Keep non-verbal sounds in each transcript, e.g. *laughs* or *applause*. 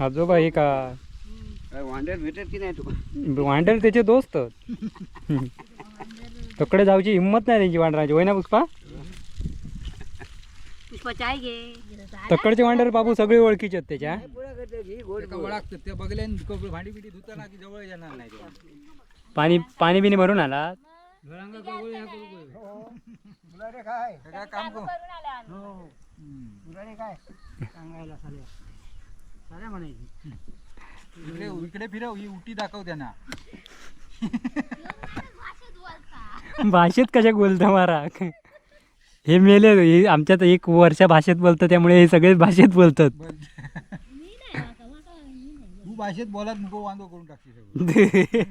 आजोबा हे का? वांड्यात भेटत की नाही तू? वांडर त्याचे दोस्त. तकडे जाऊची हिंमत नाही त्यांची वांडराची होय ना पुष्पा? तकडचे वांडर बाबू सगळे ओळखीचे आहेत त्याच्या. पाणी पाणी बिणी भरून आला. घरांगा जवळ या करू गं. काय काम करू इकडे इकडे फिरव ही उटी दाखव त्यांना. भाषेत कशा बोलता मारा? हे मेले हे आमच्यात एक वर्ष भाषेत बोलतं त्यामुळे हे सगळे भाषेत बोलतात. बोल. तू भाषेत बोलात नको वांदो करून टाकशील.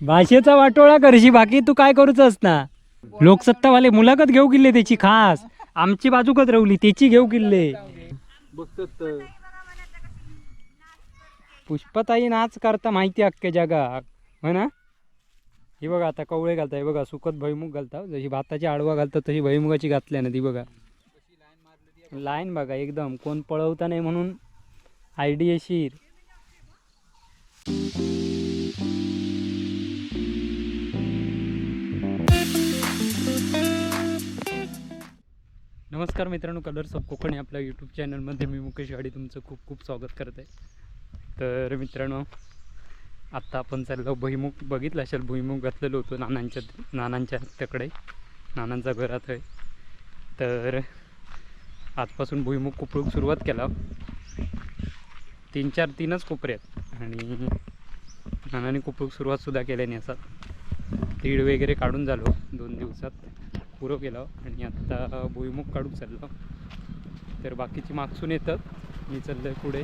भाषेचा वाटोळा करशी बाकी तू काय करूच ना लोकसत्तावाले मुलाखत घेऊ किल्ले त्याची खास. आमची बाजूकच रवली त्याची घेऊ किल्ले. बघतात तर. पुष्पताई नाच करता माहिती अख्ख्या जगाक हो ना? ही बघा आता कवळे घालता हे बघा सुकत भैमुग घालता. जशी भाताची आडवा घालतात तशी भैमुगाची घातल्या ना ती बघा. लाईन बघा एकदम कोण पळवता नाही म्हणून. आयडियशीर नमस्कार मित्रांनो कलर्स ऑफ कोकण या आपल्या यूट्यूब चॅनलमध्ये मी मुकेश गाडी तुमचं खूप खूप स्वागत करत आहे. तर मित्रांनो आत्ता आपण चाललो भुईमुग बघितलं असेल भुईमुग घातलेलो होतो नानांच्या नानांच्या तकडे नानांचा घरात आहे. तर आजपासून भुईमुग कुपळूक सुरुवात केला. तीन चार तीनच कोपरे आहेत. आणि नानाने कुपळूक सुरुवातसुद्धा केल्याने असतात तीड वगैरे काढून झालो दोन दिवसात. पुरं केलं आणि आत्ता भुईमुग काढून चाललो. तर बाकीची मागसून येतात. मी चाललो आहे पुढे.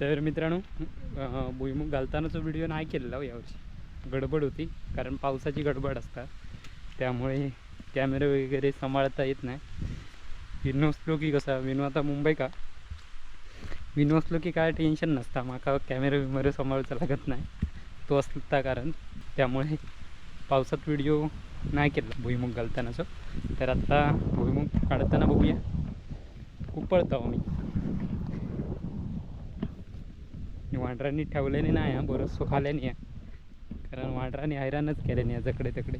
तर मित्रांनो अं, भुईमुग घालतानाचा व्हिडिओ नाही केलेला हो यावर्षी. गडबड होती. कारण पावसाची गडबड असतात. त्यामुळे कॅमेरा वगैरे सांभाळता येत नाही. विनो असलो की कसा? विनो आता मुंबई का? विनो असलो की काय टेन्शन नसता. माका कॅमेरा विमेरे सांभाळायचा लागत नाही. तो असता कारण. त्यामुळे पावसात व्हिडिओ नाही केला. भुईमुग घालतानाचं तर आता भुईमुग काढताना बघूया. खूप पळतो मी वांडरांनी ठेवल्याने नाही हा बरं खाल्याने आहे. कारण वांडरांनी हैराणच केल्याने याच्याकडे तिकडे.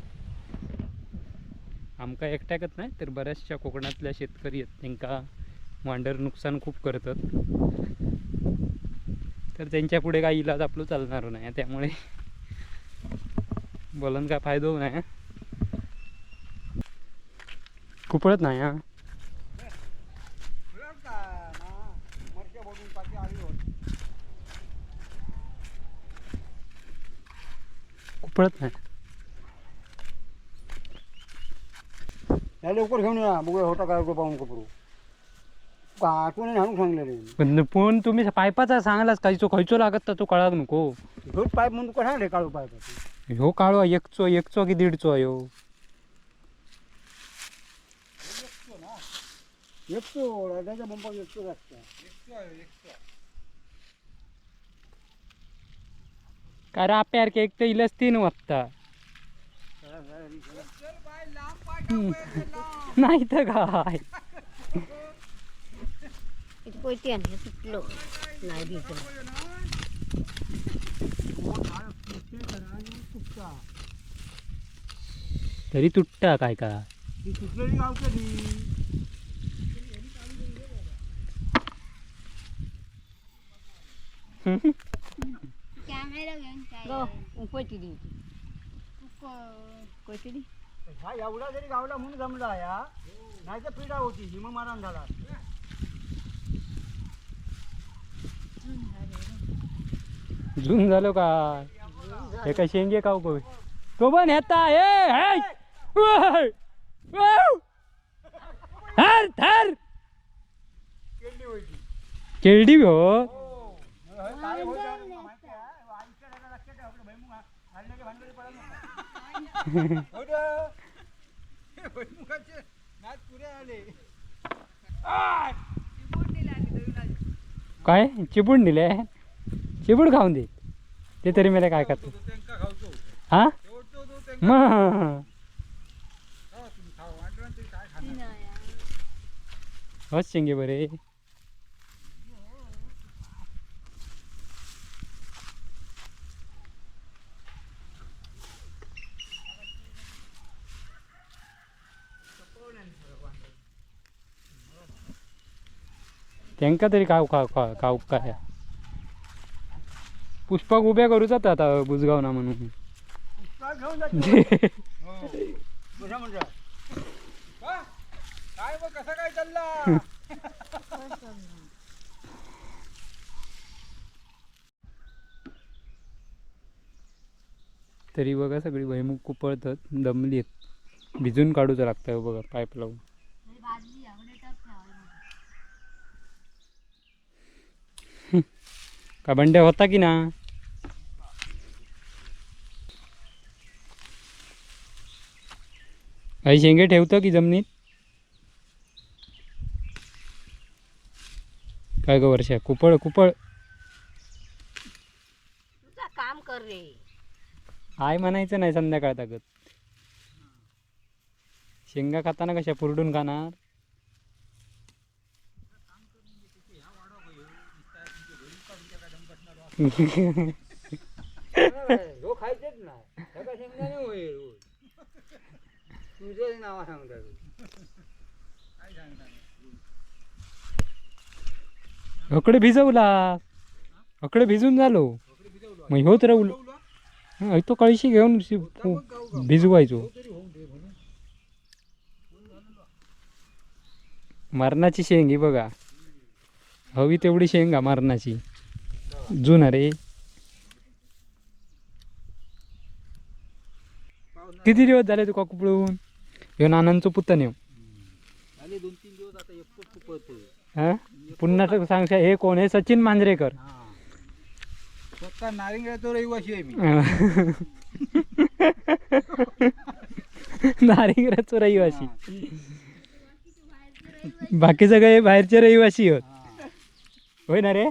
आमका एकट्याकच नाही तर बऱ्याचशा कोकणातल्या शेतकरी आहेत. त्यांका वांडर नुकसान खूप करतात. तर त्यांच्या पुढे काही इलाज आपलं चालणार नाही. त्यामुळे बोलून काय फायदा नाही कुपळत नाही हा. कुपळत नाही. या लवकर घेऊन या. बघूया होता काय तो पाहून कपडू आठवणी हाणून सांगलेले पण पण तुम्ही पायपाचा सांगलाच काही तो खयचो लागत तर तो कळाक नको. ह्योच पाईप म्हणून तुका सांगले काळू पाईप ह्यो काळो एकचो एकचो की दीडचो ह्यो? एकटो रड्याच्या बंपाक एकटो असता. काय राप्यार की एक तर इलस तीन वाजता नाही तर काय पोयती सुटलो नाही तरी तुटता काय का? *laughs* कॅमेरा घेऊन पोयती दी पोयती दी हा एवढा जरी गावला म्हणून जमला या नाही तर पिढा होती हिम मारण झाला झूम झालो का हे काय शेंगे काव कोय तो पण येता! ओय! थर थर केळडी हो काय होईल त्याला माहिती आहे? आईच्या डोक्यात लक्षात ठेव, आपलं भुईमुग हा- हलण्याच्या भानगडीत पडत नको. हो रे. हे भुईमुगाचे नाच पुरे आले काय? चिपूड दिले चिपूड खाऊन दे. ते तरी मला काय खावतो हा? मग. खाणार? हस शेंगे बरे. त्यांका तरी खाऊ खाव खाऊ खाऊ काय पुष्पक उभ्या करूच आता आता बुजगाव ना म्हणून. तरी बघा सगळी भैमुख कुपळतात दमली आहेत भिजून काढूचं लागतं हो बघा पाईप लावून. का बंड्या होता की ना? काही शेंगे ठेवतं की जमिनीत? काय ग वर्षा? कुपळ कुपळ. तुझा काम कर रे. आय म्हणायचं नाही संध्याकाळ ताकद शेंगा खाताना कशा पुरडून खाणार? ह्यो खायचेच नाही. त्याका शेंगदाणे होईल तुझं नाव सांगता तू अकडे भिजवला. अकडे भिजून झालो. मग ह्योच राहुल तो कळशी घेऊन हो, भिजवायचो. मरणाची शेंग ही बघा. हवी तेवढी शेंगा मरणाची. जुन अरे. किती दिवस झाले तुका कुपळून ह्यो नानांचो पुतण येऊ झाले दोन तीन दिवस आता एकटंच कुपळतोय हा? पुन्हा सांगशा हे कोण आहे? सचिन मांजरेकर. स्वतः रहिवाशी आहे मी. नारिंगराचो रहिवासी. बाकी सगळे बाहेरचे रहिवासी होत होय ना रे?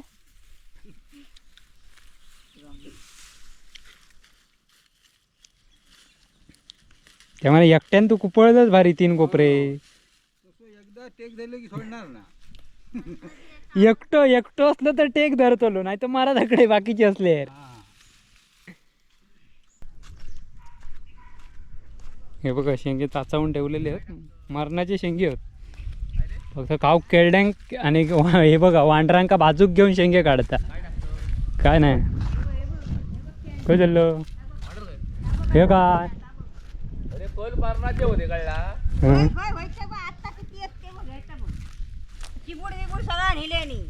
त्यामुळे एकट्यान तू कुपळच भारी तीन कोपरे. तसं एकदा टेक झालं की सोडणार ना. *laughs* एकटो एकटो असलं तर टेक धरतलो नाही तर महाराजाकडे बाकीचे असले. हे. बघा शेंगे चाचावून ठेवलेले आहेत. मरणाचे शेंगे आहेत. फक्त काव केरड्यांक आणि *laughs* हे बघा वांढरांका बाजूक घेऊन शेंगे काढता. काय नाही. काय चाललं हे काय? पल मारणाचे होते कळला हं? आता किती असते बघ ह्याचं बघ. चिबूड बिबूड सगळा नेल्यानी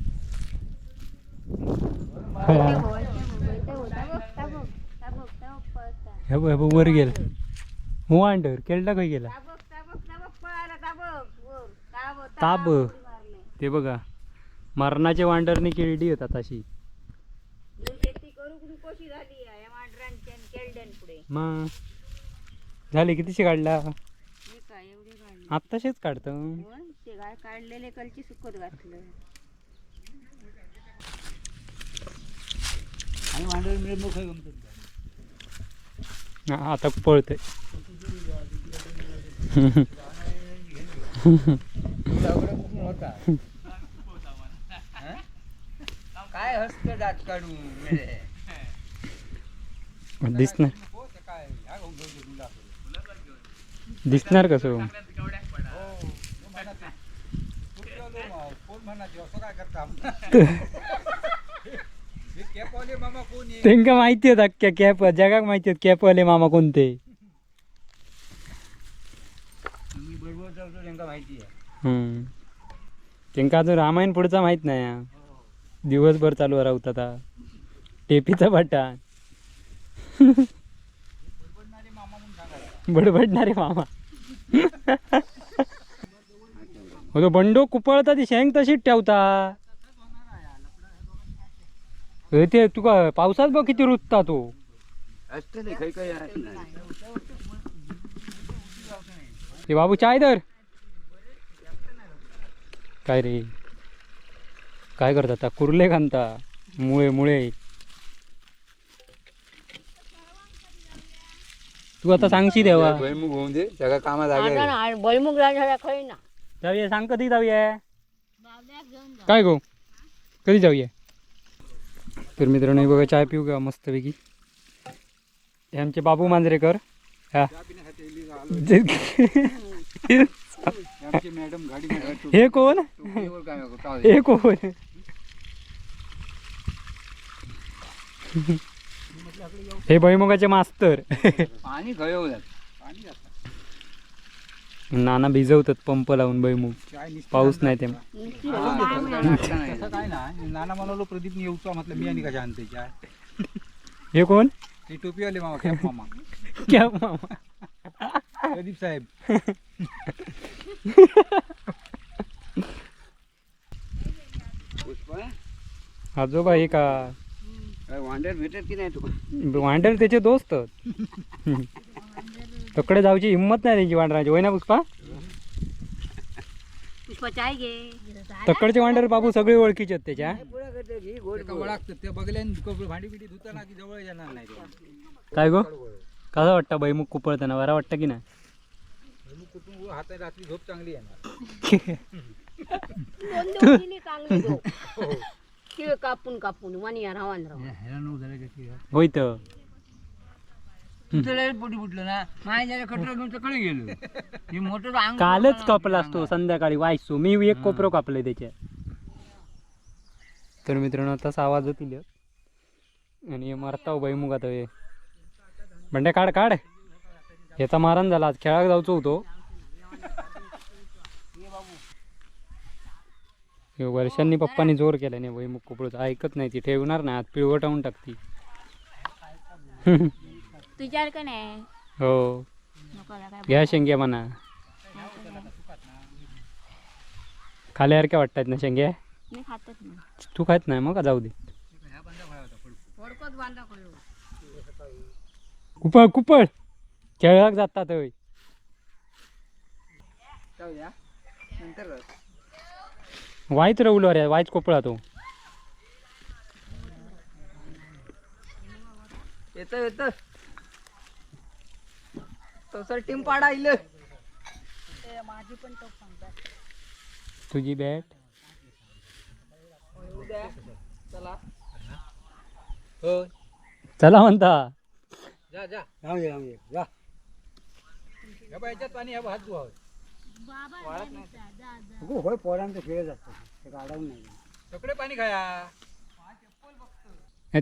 हे बघ हे बघ वर गेला वांडर केरडा काय गेला ताब ते बघा मरणाचे वांडरनी केरडी होतात अशी शेती करू कशी झाली या आणि पुढे मग झाले कितीशे काढला? हे काय एवढे काढले? आत्ताशेच काढतो. ते काय काढलेले कलची सुकत घातलं. आणि मांडवी गमत हा, आता पळतंय. होता काय हसत दात काढून. दिसणार. हो, काय? तुला. दिसणार कसं? हो, त्यांका माहिती आहेत अख्ख्या कॅप जगाक माहिती आहेत कॅपवाले मामा कोणते. त्यांना अजून रामायण पुढचा माहीत नाही दिवसभर चालू राहत आता. टेपीचा बटा *laughs* बडबडणारे मामा म्हणून सांगायला बडबडणारे मामा. हो तो बंडो कुपळता ती शेंग तशीच ठेवता. ते तुका पावसात बघ किती रुजता तो. ते बाबू चाय दर काय रे? काय करता आता? कुर्ले खांता मुळे मुळे. तू आता सांगशी देवा भुईमुग होऊन दे. सगळं कामात आता ना भुईमुग झाला खरी ना. जाऊया सांग कधी जाऊया? काय गो? कधी जाऊया? तर मित्रांनो हे बघा चाय पिऊ का मस्तपैकी. हे आमचे बाबू मांजरेकर. हा. हे कोण? हे कोण? हे भैमुगाचे मास्तर. पाणी. नाना भिजवतात पंप लावून भैमुग पाऊस नाही ते तसं काय ना नाना म्हणालो प्रदीप येऊचा म्हटलं मी आणि कशा आणते हे कोण? हे टोपीवाले मामा कॅप मामा. क्या मामा. प्रदीप साहेब. आजोबा हे का वांड्यात भेटत की नाही तुका वांडर त्याचे दोस्त. तकडे जाऊची हिंमत नाही त्यांची वांडराची होय ना पुष्पा? तकडचे वांडर बाबू सगळे ओळखीचे आहेत त्याच्या. काय गो? कसा वाटतं बैमुख कुपळताना? बरा वाटतं की नाही? हातात रात्री झोप चांगली येणार. *laughs* कापून कापून वनिया राव ह्याला नऊ झाले का ती? होय तर. तुझं लय पोटी फुटलं ना. माझ्या कटरा घेऊन तर कडे गेलो. हे मोठं अंग कालच कापला असतो संध्याकाळी वायसो. मी एक कोपरो कापलंय त्याच्या तर मित्रांनो तसा आवाज होतील आणि हे मरता बैमुग आता हे बंड्या काढ काढ. ह्याचा मारण झाला. आज खेळाक जाऊचो होतो. वर्षांनी पप्पानी जोर केला नाही बैमुग कोपरोचा ऐकत नाही ती ठेवणार नाही आज पिळवटावून टाकती. तुझ्यावर का नाही? हो. घ्या शेंग्या म्हणा. खाल्यासारख्या वाटतात ना शेंग्या मी खातच नाही. तू खात नाही मग का जाऊ दे? कुपळ कुपळ. खेळाक जातात नंतर वायच रवलो रे वायच कोपळा तो. येतं येतं. तसं टीम पाडा इल. माझी पण तो सांगतात तुझी बॅट चला. हो चला म्हणता. जा जा. राहू दे राहू दे. जा. पाणी बा हात धुवा. अगो होय पोरांचं खेळत असतं ते नाही. सगळे पाणी खाया.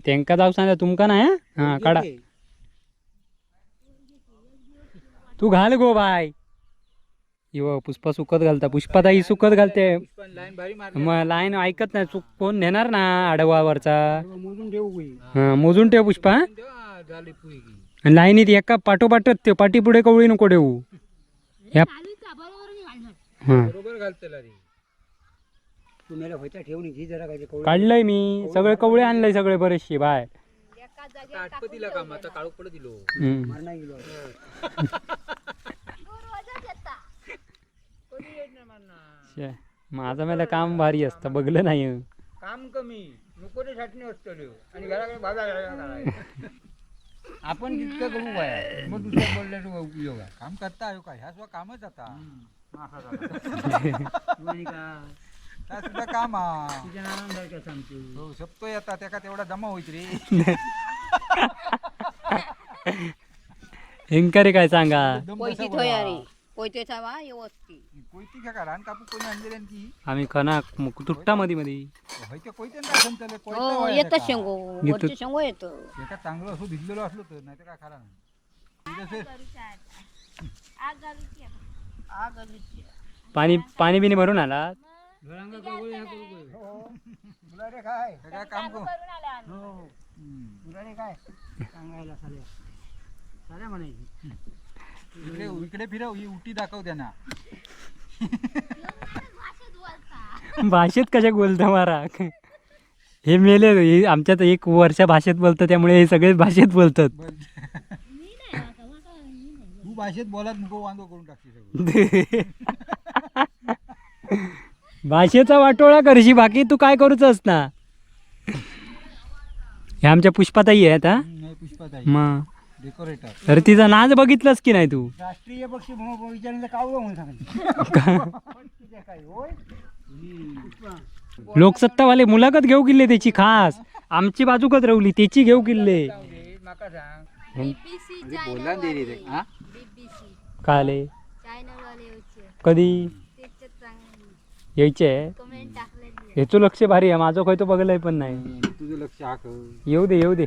तेंका जाऊ सांगा तुमका नाही हा? हा काढा. तू घाल गो बाय इव पुष्पा सुकत घालता. पुष्पाताई सुकत घालते. लाईन भारी मग लाईन ऐकत नाही. चुक कोण नेणार ना आडवावरचा. मोजून ठेवू हा मोजून ठेव पुष्पा. झाली की आणि लाईनीत एका पाठोपाठच ते पाठी पुढे कवळी नको ठेवू ह्या बरोबर घालतेला रे. तू मेला होत्या ठेवून घे जरा काय काढलंय मी. सगळे कवळे आणलंय सगळे बरेचसे बाय. आठपतीला काम आता काळू पडत दिलो. हम्म. मार नाही गेलो. शे, माझं मला काम भारी असतं बघलं नाही. काम कमी नको ते छाटणी असतो आणि घराकडे बाजार आपण तितकं करू काय मग दुसऱ्या बोलल्याचा उपयोग आहे. काम करता आयो का ह्या सुद्धा कामच आता. तू आणि *laughs* का? त्या सुद्धा काम हा. हो येता त्याका तेवढा जमा होईत रे. *laughs* हेंकारे काय सांगा? दम पैसे बसा थोया बोला. रे. पैसे वा व्यवस्थित कोयती घ्या का रान कापू कोणी की आम्ही खना तुट्टा मध्ये मध्ये होय त्या कोयत्यान काय समजले हो शेंगो. वरचे शेंगो येतो. एका चांगलं असो भिजलेलो असलो तर नाही तर काय खरा नाही करू. काय तुला रे काय? हे. काय? काम करू हो इकडे फिरव ही उटी दाखव त्यांना. भाषेत कशा बोलता मारा? हे मेले हे आमच्यात एक वर्ष भाषेत बोलतं त्यामुळे हे सगळे भाषेत बोलतात. बोल. तू भाषेत बोलात नको वांगो करून टाकते सगळं. *laughs* भाषेचा वाटोळा करशी बाकी तू काय करूच ना हे आमच्या पुष्पाताई आहेत हा? नाही पुष्पाताई. मग डेकोरेटर अरे तिचा नाच बघितलंस की नाही तू? राष्ट्रीय पक्षी म्हणून विचारलं कावळं म्हणून सांगितलं काय होय लोकसत्तावाले मुलाखत घेऊ किल्ले त्याची खास. आमची बाजूकच रवली त्याची घेऊ किल्ले. माका सांग. बीबीसी बोला दे रे हा? बीबीसी. काले? चॅनल वाले होते कधी? त्याच्यात चांगली. यायचे? कमेंट टाकलेली ह्याचं लक्ष भारी आहे माझं काही तो बघलंय पण नाही. तुझं लक्ष येऊ दे येऊ दे.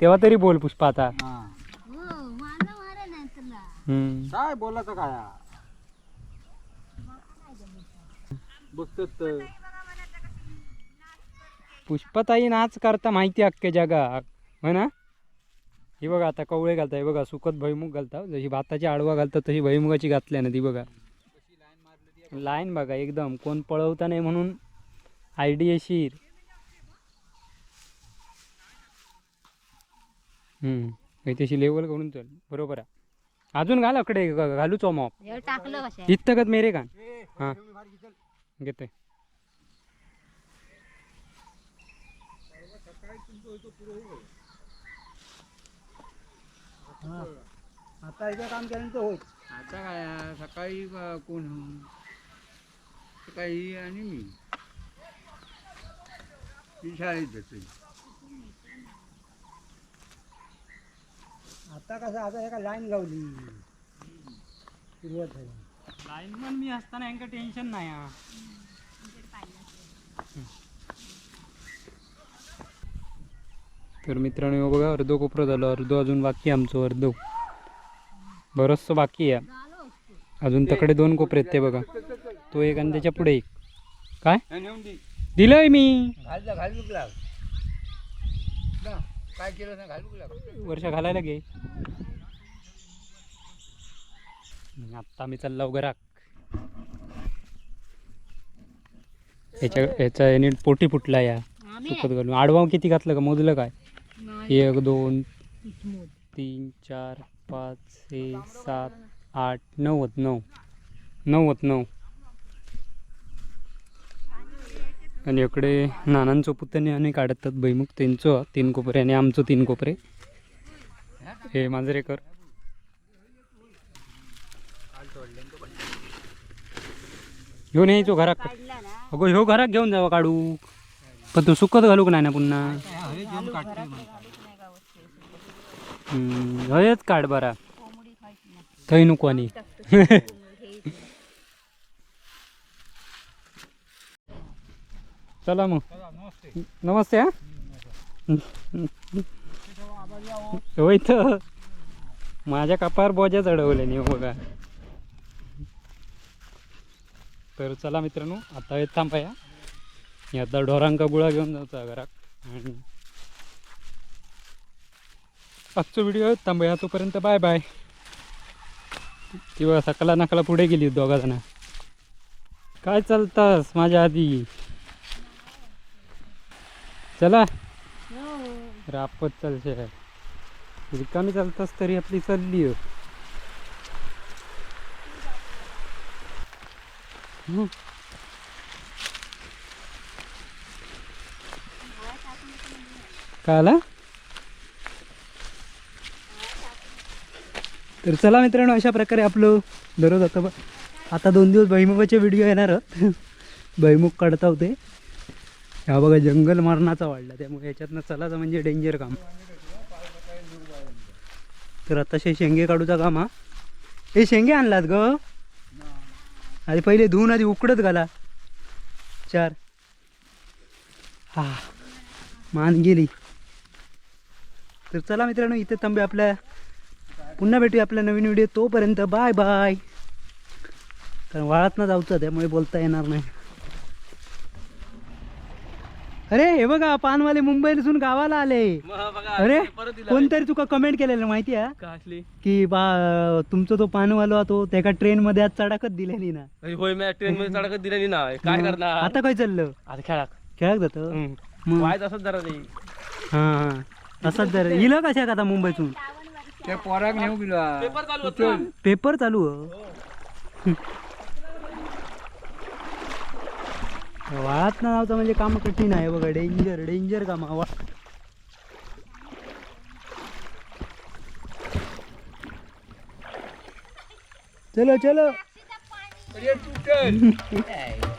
तेव्हा तरी बोल पुष्पा आता. हा. हो मला मारा नाही तुला. हम्म. काय बोलायचं काय? बघतात तर. पुष्पाताई नाच करता माहिती अख्ख्या जगात. हो ना? ही बघा आता कवळे घालता हे बघा सुकत भैमुख घालता. जशी भाताची आडवा घालतात तशी भैमुगाची घातल्या ना ती बघा. लाईन बघा एकदम. कोण पळवता नाही म्हणून आयडियशीर हम्म. हे तशी लेवल करून चल. बरोबर आहे. अजून घाल अकडे घालू चोमॉप हे टाकलं इतकत मेरे का? हां. घेतोय आता इथं काम केल्यानंतर होय आता काय सकाळी अं, कोण? सकाळी आणि मी. मी शाळेत जातोय. आता कसं आता एका लाईन लावली. सुरुवात झाली. लाईनमन मी असताना यांका टेन्शन नाही हा. तर मित्रांनो बघा अर्धो कोपरं झालं. अर्धो अजून बाकी आमचं अर्धो. बरंचसं बाकी आहे. अजून तकडे दोन कोपरे आहेत ते बघा. तो एक आणि त्याच्या पुढे एक. काय? दिलंय मी. वर्ष घालायला घे. आत्ता मी चालला घराक ह्याच्या ह्याचा याने पोटी फुटला या. सुकत घालून. आडवा किती घातलं का? मोजलं काय? एक दोन तीन चार पाच छे सात आठ नव्वद नऊ. नव्वद नऊ. आणि इकडे नानांचो पुतणे आणि काढतात भैमुख त्यांचं तीन कोपरे आणि आमचं तीन कोपरे. हे मांजरेकर. घेऊन यायचो घरात. अगो ह्यो घरात घेऊन जावा काढू. पण तू सुकत घालू का नाही ना पुन्हा? हम्म, हयच काढ बरा. थंय नको आणि. *laughs* चला मग. नमस्ते. हा? होय तर. माझ्या कपार बोजा चढवले नाही बघा. तर चला मित्रांनो आता येत थांबाया मी आता ढोरांका गुळा घेऊन जायचा घरात. आणि आजचा व्हिडिओ थांबूया. तोपर्यंत बाय बाय ती बघा सकाळला नकाला पुढे गेली दोघा जण. काय चालतास माझ्या आधी? चला. रापत चालशे रिकामी चालतास तरी आपली चालली. हो. काय आला? तर चला मित्रांनो अशा प्रकारे आपलं दररोज आता आता दोन दिवस भैमुखाचे व्हिडिओ येणार भैमुख काढता होते ह्या बघा जंगल मारणाचा वाढला. त्यामुळे याच्यातनं चलाचं म्हणजे डेंजर काम. तर आता शेंगे काढूचा काम हा. हे शेंगे आणलात ग? आधी पहिले धुवून आधी उकडत घाला. चार. हा. मान गेली. तर चला मित्रांनो इथे थांबे आपल्या पुन्हा भेटूया आपल्या नवीन व्हिडिओ तोपर्यंत बाय बाय कारण वाळात ना जाऊचं त्यामुळे बोलता येणार नाही. अरे हे बघा पानवाले मुंबईपासून गावाला आले. अरे कोणतरी तुका कमेंट केलेलं माहिती आहे? की बा तुमचा तो पानवाला तो त्याका ट्रेन मध्ये आज चढाकच दिलेली ना. होय मी ट्रेन मध्ये चढकत दिलेली ना. काय करणार? आता काय चाललं? आता खेळा. खेळाक जातं? मग? असत जरा हा हा. असंच जर इलं कशा आता मुंबईतून? त्या पोराक नेऊ गेलो पेपर चालू होता. पेपर चालू हो. *laughs* वाळात ना नावचं म्हणजे काम कठीण आहे बघा. डेंजर डेंजर काम. वा चलो चलो. अरे तुटल *laughs*